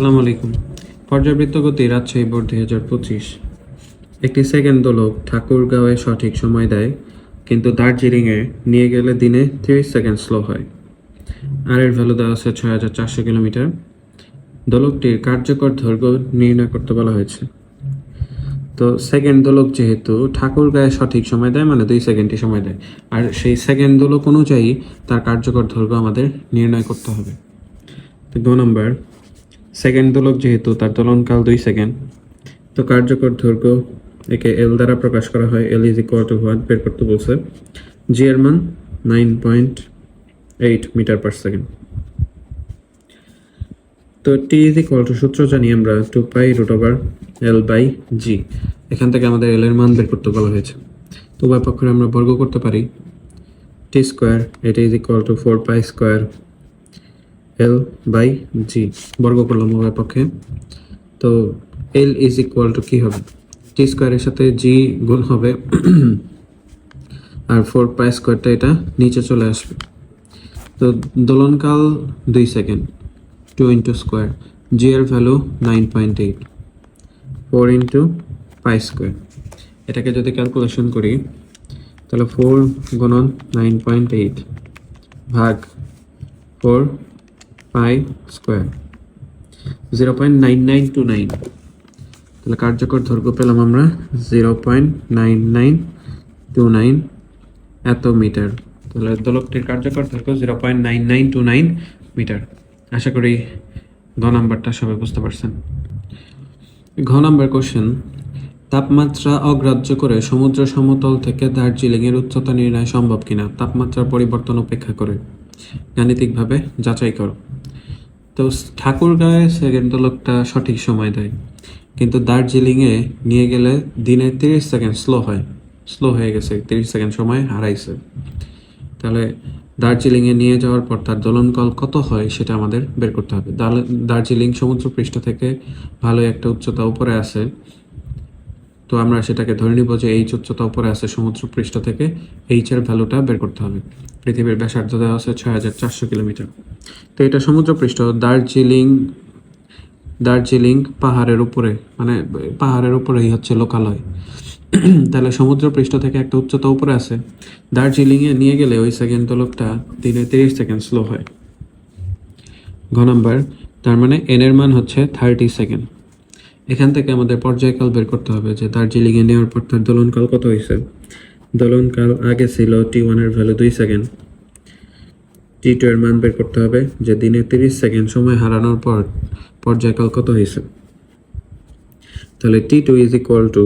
আসসালামু আলাইকুম। পর্যাবৃত্ত গতি রাজশাহী বোর্ড দুই হাজার পঁচিশ। একটি সেকেন্ড দোলক ঠাকুরগাঁওয়ে সঠিক সময় দেয়, কিন্তু দার্জিলিংয়ে নিয়ে গেলে দিনে তিরিশ সেকেন্ড স্লো হয়। আর এর ভ্যালু দেওয়া ছয় হাজার চারশো কিলোমিটার। দোলকটির কার্যকর দৈর্ঘ্য নির্ণয় করতে বলা হয়েছে। তো সেকেন্ড দোলক যেহেতু ঠাকুরগাঁয়ে সঠিক সময় দেয় মানে দুই সেকেন্ডই সময় দেয়। আর সেই সেকেন্ড দোলক অনুযায়ী তার কার্যকর দৈর্ঘ্য আমাদের নির্ণয় করতে হবে। দু নম্বর সেকেন্ড দোলক যেহেতু, তার দোলনকাল দুই সেকেন্ড। তো কার্যকর দৈর্ঘ্য একে এল দ্বারা প্রকাশ করা হয়। L is equal to one বের করতে বলছে। জি এর মান nine point eight metre per second তো টি ইজ ইকুয়াল টু সূত্র জানি আমরা two pi root over L by G এখান থেকে আমাদের এল এর মান বের করতে বলা হয়েছে। তো উভয় পক্ষে আমরা বর্গ করতে পারি। টি স্কোয়ার এটা is equal to four pi square L by G বর্গ করলাম উভয় পক্ষে। তো এল ইজ ইকুয়াল টু কী হবে? টি স্কোয়ারের সাথে জি গুণ হবে। আর ফোর পাই স্কোয়ারটা এটা নিচে চলে আসবে। তো দোলনকাল দুই second two into square G এর value nine point eight four into pi square এটাকে যদি ক্যালকুলেশন করি, তাহলে ফোর গুণন নাইন পয়েন্ট এইট ভাগ four pi square zero point nine nine two nine তাহলে কার্যকর দৈর্ঘ্য পেলাম আমরা zero point nine nine two nine এত মিটার। তাহলে দোলকটির কার্যকর দৈর্ঘ্য zero point nine nine two nine metre. আশা করি ঘ নাম্বারটা সবাই বুঝতে পারছেন। ঘ নাম্বার কোশ্চেন তাপমাত্রা অগ্রাহ্য করে সমুদ্র সমতল থেকে দার্জিলিংয়ের উচ্চতা নির্ণয় সম্ভব কিনা? তাপমাত্রার পরিবর্তন উপেক্ষা করে। গাণিতিকভাবে যাচাই করো। তো ঠাকুরগাঁয়ে সেকেন্ড লোকটা সঠিক সময় দেয়। কিন্তু দার্জিলিংয়ে নিয়ে গেলে দিনে তিরিশ সেকেন্ড স্লো হয়। স্লো হয়ে গেছে, তিরিশ সেকেন্ড সময় হারাইছে। তাহলে দার্জিলিংয়ে নিয়ে যাওয়ার পর তার দোলনকল কত হয় সেটা আমাদের বের করতে হবে। দার্জিলিং সমুদ্র পৃষ্ঠ থেকে ভালো একটা উচ্চতা উপরে আছে। তো আমরা সেটাকে ধরে নিব যে এইচ উচ্চতা উপরে আছে সমুদ্র পৃষ্ঠ থেকে এইচ এর ভ্যালুটা বের করতে হবে। পৃথিবীর ব্যাসার্ধ দেওয়া আছে ছয় হাজার চারশো কিলোমিটার। তো এটা সমুদ্র পৃষ্ঠ দার্জিলিং দার্জিলিং পাহাড়ের উপরে মানে পাহাড়ের উপরেই হচ্ছে লোকালয়। তাহলে সমুদ্র পৃষ্ঠ থেকে একটা উচ্চতা উপরে আছে। দার্জিলিংয়ে নিয়ে গেলে ওই সেকেন্ড দোলকটা দিনে তিরিশ সেকেন্ড স্লো হয়। ঘ নাম্বার, তার মানে এন এর মান হচ্ছে থার্টি সেকেন্ড এখান থেকে আমাদের পর্যায়কাল বের করতে হবে যে দার্জিলিংয়ে নেওয়ার পর তার দোলনকাল কত হয়েছে। দোলনকাল আগে ছিল টি ওয়ানের ভ্যালু দুই সেকেন্ড টি টু এর মান বের করতে হবে, যে দিনে তিরিশ সেকেন্ড সময় হারানোর পর পর্যায়কাল কত হয়েছে? তাহলে T two is equal to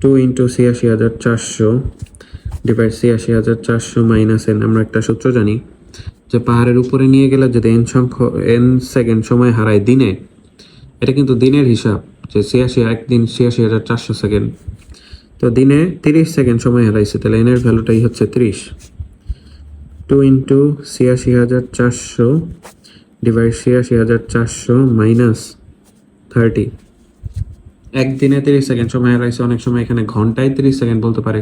two into ছিয়াশি হাজার চারশো ডিভাইড ছিয়াশি হাজার চারশো মাইনাস এন আমরা একটা সূত্র জানি যে পাহাড়ের উপরে নিয়ে গেলে যদি এন সংখ্যক এন সেকেন্ড সময় হারায় দিনে, এটা কিন্তু দিনের হিসাব যে ছিয়াশি, একদিন ছিয়াশি হাজার চারশো সেকেন্ড। তো দিনে তিরিশ সেকেন্ড সময় হারাইছে, তাহলে এনের ভ্যালুটাই হচ্ছে তিরিশ। টু ইন্টু ছিয়াশি হাজার চারশো ডিভাইড ছিয়াশি হাজার চারশো মাইনাস থার্টি একদিনে তিরিশ সেকেন্ড সময় হারাইছে, অনেক সময় এখানে ঘন্টায় তিরিশ সেকেন্ড বলতে পারে।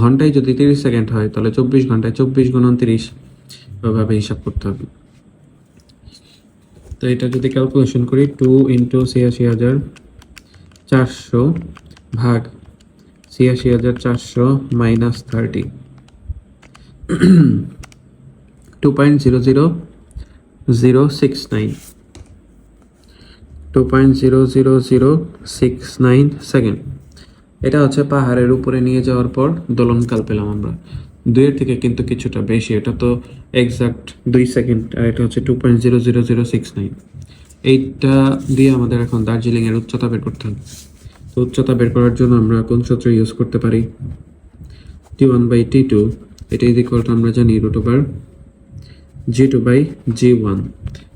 ঘন্টায় যদি তিরিশ সেকেন্ড হয়, তাহলে চব্বিশ ঘন্টায় চব্বিশ গুণন তিরিশ ওইভাবে হিসাব করতে হবে। তো এটা যদি ক্যালকুলেশন করি টু ইন্টু ছিয়াশি হাজার চারশো ভাগ ছিয়াশি হাজার চারশো minus thirty two point zero zero zero six nine two point zero zero zero six nine second এটা হচ্ছে পাহাড়ের উপরে নিয়ে যাওয়ার পর দোলনকাল পেলাম আমরা। দুইয়ের থেকে কিন্তু কিছুটা বেশি, এটা তো এক্সাক্ট দুই সেকেন্ড আর এটা হচ্ছে two point zero zero zero six nine এইটা দিয়ে আমাদের এখন দার্জিলিংয়ের উচ্চতা বের করতে হবে। তো উচ্চতা বের করার জন্য আমরা কোন সূত্র ইউজ করতে পারি? T one by T two এটা ইজ আমরা জানি root over G two by G one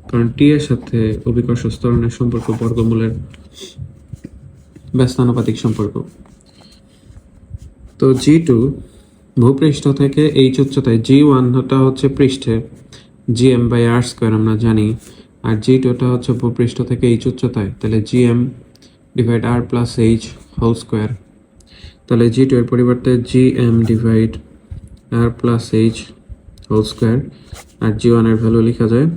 কারণ টি এর সাথে অভিকর্ষ স্তরণের সম্পর্ক বর্গমূলের ব্যস্তানুপাতিক সম্পর্ক। তো জি টু ভূপৃষ্ঠ থেকে এইচ উচ্চতায় জি ওয়ানটা হচ্ছে পৃষ্ঠে G M by R square আমরা জানি, আর জি টুটা হচ্ছে ভূপৃষ্ঠ থেকে এইচ উচ্চতায় তাহলে G M divide R plus H whole square তাহলে জি টু এর পরিবর্তে G M divide R plus H whole square, আর জি ওয়ানের ভ্যালু লেখা যায়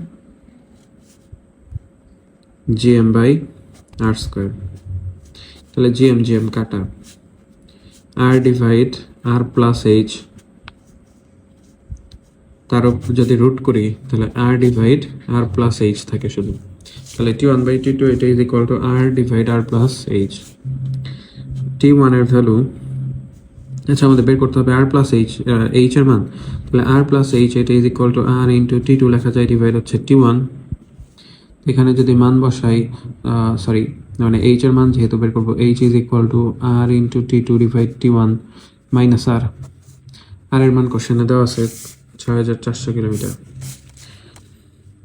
জিএম বাই আর স্কোয়ার তাহলে জিএম জিএম কাটা। R divide R plus H তার যদি রুট করি, তাহলে R divide R plus H থাকে শুধু। তাহলে T one by T two এটা is equal to R divide R plus H T ওয়ানের ভ্যালু আচ্ছা আমাদের বের করতে হবে আর প্লাস এইচ এইচ এর মান। তাহলে আর প্লাস এইচ এটা is equal to R into T two লেখা যায় ডিভাইড হচ্ছে টি ওয়ান এখানে যদি মান বসাই সরি মানে এইচ এর মান যেহেতু বের করব H is equal to R into T two divide T one minus R R এর মান কোশ্চেনে দেওয়া আছে, ছয় হাজার চারশো কিলোমিটার।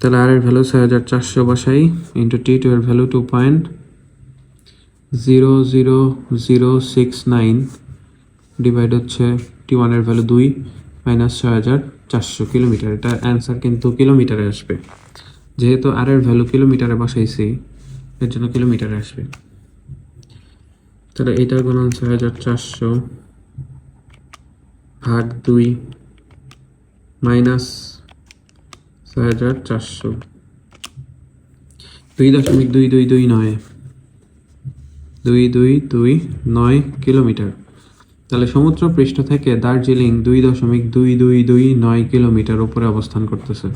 তাহলে আর এর ভ্যালু ছয় হাজার চারশো বসাই ইন্টু টি টু এর value two point zero zero zero six nine divide হচ্ছে টি ওয়ানের ভ্যালু দুই মাইনাস ছয় হাজার চারশো কিলোমিটার। এটা অ্যান্সার কিন্তু কিলোমিটারে আসবে। যেহেতু আর এর ভ্যালু কিলোমিটারে বসাইছি, এর জন্য কিলোমিটারে আসবে। তাহলে এইটার গুণন ছয় হাজার চারশো ভাগ দুই মাইনাস ছয় হাজার চারশো। দুই দশমিক দুই দুই দুই নয়। দুই দুই দুই নয় কিলোমিটার। তাহলে সমুদ্র পৃষ্ঠ থেকে দার্জিলিং দুই দশমিক দুই দুই দুই নয় কিলোমিটার উপরে অবস্থান করতেছে।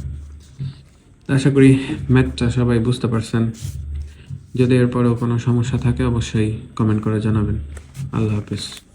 আশা করি ম্যাথটা সবাই বুঝতে পারছেন। যদি এরপরেও কোনো সমস্যা থাকে, অবশ্যই কমেন্ট করে জানাবেন। আল্লাহ হাফিজ।